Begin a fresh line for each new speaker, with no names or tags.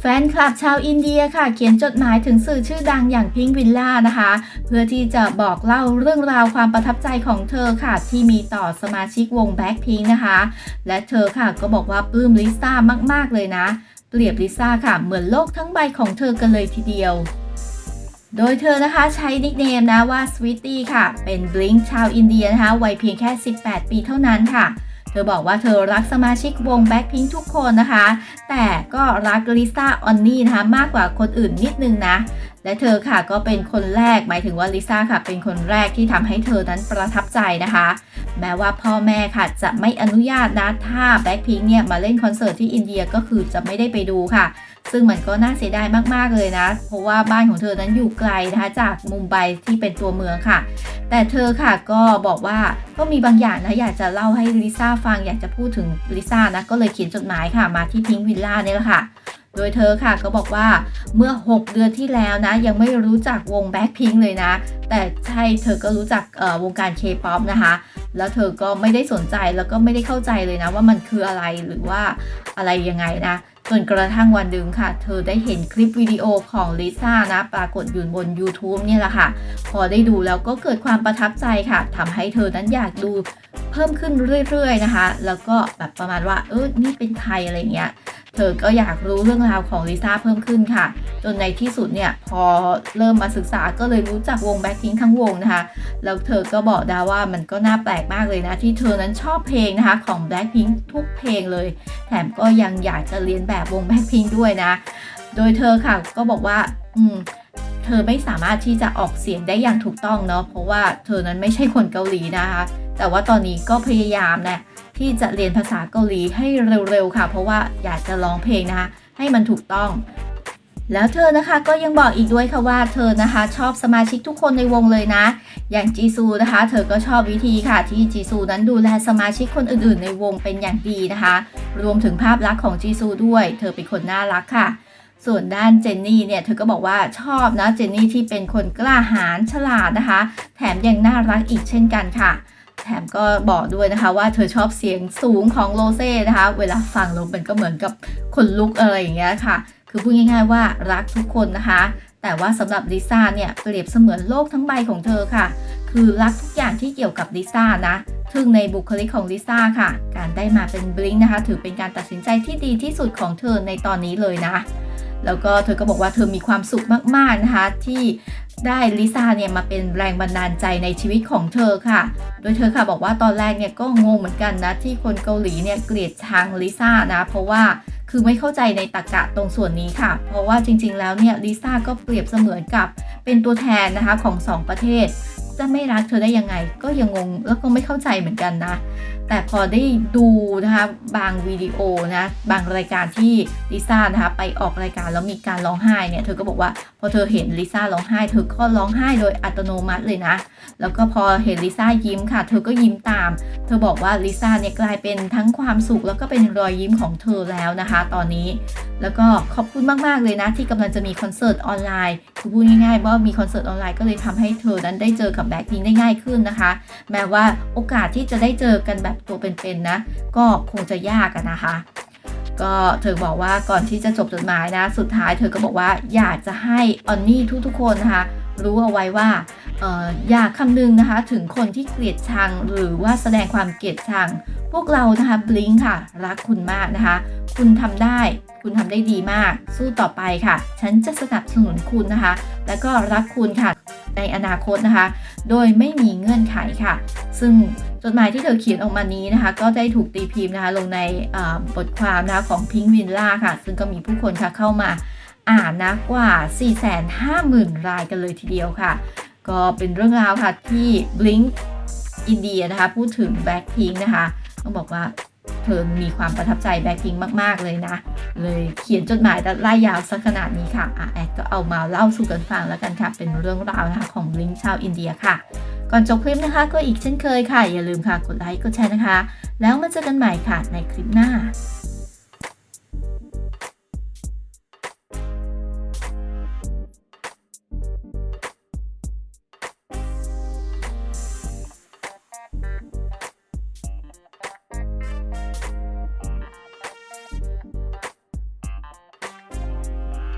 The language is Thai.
แฟนคลับชาวอินเดียค่ะ เขียนจดหมายถึงสื่อชื่อดังอย่างพิงวิลล่านะคะ เพื่อที่จะบอกเล่าเรื่องราวความประทับใจของเธอค่ะ ที่มีต่อสมาชิกวงแบ็คพิงนะคะ และเธอค่ะก็บอกว่าปลื้มลิซ่ามาก ๆ เลยนะ เปรียบลิซ่าค่ะ เหมือนโลกทั้งใบของเธอกันเลยทีเดียวโดยเธอนะคะใช้นิกเนมนะว่า Sweetie ค่ะ เป็นบลิงชาวอินเดียนะคะวัยเพียงแค่ 18 ปีเท่านั้นค่ะ เธอบอกว่าเธอรักสมาชิกวงแบ็คพิงทุกคนนะคะ แต่ก็รักลิซ่าออนนี่นะคะมากกว่าคนอื่นนิดนึงนะ และเธอค่ะก็เป็นคนแรกหมายถึงว่าลิซ่าค่ะ เป็นคนแรกที่ทำให้เธอนั้นประทับใจนะคะ แม้ว่าพ่อแม่ค่ะจะไม่อนุญาตนะถ้า Blackpink เนี่ยมาเล่นคอนเสิร์ตที่อินเดียก็คือจะไม่ได้ไปดูค่ะ ซึ่งมันก็น่าเสียดายมากๆเลยนะ เพราะว่าบ้านของเธอนั้นอยู่ไกลนะคะจากมุมไบที่เป็นตัวเมืองค่ะ แต่เธอค่ะก็บอกว่าก็มีบางอย่างนะอยากจะเล่าให้ลิซ่าฟังอยากจะพูดถึงลิซ่านะก็เลยเขียนจดหมายค่ะ มาที่พิงวิลล่าเนี่ยแหละค่ะ โดยเธอค่ะก็บอกว่าเมื่อ 6 เดือนที่แล้วนะ ยังไม่รู้จักวงแบ็คพิงเลยนะ แต่ใช่เธอก็รู้จักวงการเคป๊อปนะคะ แล้วเธอก็ไม่ได้สนใจแล้วก็ไม่ได้เข้าใจเลยนะว่ามันคืออะไรหรือว่าอะไรยังไงนะจนกระทั่งวันหนึ่งค่ะ เธอได้เห็นคลิปวิดีโอของลิซ่านะ ปรากฏอยู่บน YouTube เนี่ยแหละค่ะ พอได้ดูแล้วก็เกิดความประทับใจค่ะทำให้เธอนั้นอยากดูเพิ่มขึ้นเรื่อยๆนะคะ แล้วก็แบบประมาณว่า เออนี่เป็นใครอะไรเงี้ย เธอก็อยากรู้เรื่องราวของลิซ่าเพิ่มขึ้นค่ะ จนในที่สุดเนี่ยพอเริ่มมาศึกษาก็เลยรู้จักวงแบ็คพิงทั้งวงนะคะ แล้วเธอก็บอกดาว่ามันก็น่าแปลกมากเลยนะ ที่เธอนั้นชอบเพลงนะคะของ Blackpink ทุกเพลงเลย แถมก็ยังอยากจะเรียนแบบวง Blackpink ด้วยนะ โดยเธอค่ะก็บอกว่า อืมเธอไม่สามารถที่จะออกเสียงได้อย่างถูกต้องเนาะเพราะว่าเธอนั้นไม่ใช่คนเกาหลีนะคะ แต่ว่าตอนนี้ก็พยายามนะ ที่จะเรียนภาษาเกาหลีให้เร็วๆค่ะ เพราะว่าอยากจะร้องเพลงนะคะ ให้มันถูกต้องแล้วเธอนะคะก็ยังบอกอีกด้วยค่ะว่าเธอนะคะชอบสมาชิกทุกคนในวงเลยนะ อย่างจีซูนะคะ เธอก็ชอบวิธีค่ะที่จีซูนั้นดูแลสมาชิกคนอื่นๆ ในวงเป็นอย่างดีนะคะ รวมถึงภาพลักษณ์ของจีซูด้วย เธอเป็นคนน่ารักค่ะ ส่วนด้านเจนนี่เนี่ยเธอก็บอกว่าชอบนะเจนนี่ที่เป็นคนกล้าหาญฉลาดนะคะ แถมยังน่ารักอีกเช่นกันค่ะ แถมก็บอกด้วยนะคะว่าเธอชอบเสียงสูงของโรเซ่นะคะ เวลาฟังลงมันก็เหมือนกับคนลุกอะไรอย่างเงี้ยค่ะ คือพูดง่ายๆว่ารักทุกคนนะคะ แต่ว่าสำหรับลิซ่าเนี่ยเปรียบเสมือนโลกทั้งใบของเธอค่ะ คือรักทุกอย่างที่เกี่ยวกับลิซ่านะทึ่งในบุคลิกของลิซ่าค่ะ การได้มาเป็นบลิงนะคะ ถือเป็นการตัดสินใจที่ดีที่สุดของเธอในตอนนี้เลยนะ แล้วก็เธอก็บอกว่าเธอมีความสุขมากๆนะคะ ที่ ได้ลิซ่าเนี่ยมาเป็นแรงบันดาลใจในชีวิตของเธอค่ะ โดยเธอค่ะบอกว่าตอนแรกเนี่ยก็งงเหมือนกันนะที่คนเกาหลีเนี่ยเกลียดชังลิซ่านะเพราะว่าคือไม่เข้าใจในตรรกะตรงส่วนนี้ค่ะ เพราะว่าจริงๆแล้วเนี่ยลิซ่าก็เปรียบเสมือนกับเป็นตัวแทนนะคะของสองประเทศ จะไม่รักเธอได้ยังไง ก็ยังงงแล้วก็ไม่เข้าใจเหมือนกันนะ แต่พอได้ดูนะคะบางวิดีโอนะบางรายการที่ลิซ่านะคะไปออกรายการแล้วมีการร้องไห้เนี่ยเธอก็บอกว่าพอเธอเห็นลิซ่าร้องไห้ เธอก็ร้องไห้โดยอัตโนมัติเลยนะ แล้วก็พอเห็นลิซ่ายิ้มค่ะ เธอก็ยิ้มตาม เธอบอกว่าลิซ่าเนี่ยกลายเป็นทั้งความสุขแล้วก็เป็นรอยยิ้มของเธอแล้วนะคะ ตอนนี้ แล้วก็ขอบคุณมากๆเลยนะ ที่กำลังจะมีคอนเสิร์ตออนไลน์คือพูดง่ายๆว่ามีคอนเสิร์ตออนไลน์ก็เลยทำให้เธอนั้นได้เจอกับแบ็คพิงได้ง่ายขึ้นนะคะ แม้ว่าโอกาสที่จะได้เจอกันแบบตัวเป็นๆนะ ก็คงจะยากนะคะก็เธอบอกว่าก่อนที่จะจบจดหมายนะ สุดท้ายเธอก็บอกว่าอยากจะให้ออนนี่ทุกๆคนนะคะรู้เอาไว้ว่าอออย่าคำนึงนะคะถึงคนที่เกลียดชังหรือว่าแสดงความเกลียดชัง พวกเรานะคะบลิงค่ะ รักคุณมากนะคะ คุณทำได้ คุณทำได้ดีมาก สู้ต่อไปค่ะ ฉันจะสนับสนุนคุณนะคะ แล้วก็รักคุณค่ะ ในอนาคตนะคะ โดยไม่มีเงื่อนไขค่ะ ซึ่งจดหมายที่เธอเขียนออกมานี้นะคะ ก็ได้ถูกตีพิมพ์นะคะลงในบทความนะคะของพิงวินล่าค่ะ ซึ่งก็มีผู้คนค่ะเข้ามาอ่านนะกว่า 450,000 รายกันเลยทีเดียวค่ะ ก็เป็นเรื่องราวค่ะที่ Blink อินเดียนะคะ พูดถึง Blackpink นะคะ ต้องบอกว่า เธอมีความประทับใจแบ็คพิงมาก ๆ เลยนะ เลยเขียนจดหมายไล่ยยาวสักขนาดนี้ค่ะอะแอดก็เอามาเล่าสู่กันฟังแล้วกันค่ะ เป็นเรื่องราวนะคะของลิงชาวอินเดียค่ะ ก่อนจบคลิปนะคะก็อีกเช่นเคยค่ะ อย่าลืมค่ะกดไลค์กดแชร์นะคะ แล้วมาเจอกันใหม่ค่ะในคลิปหน้า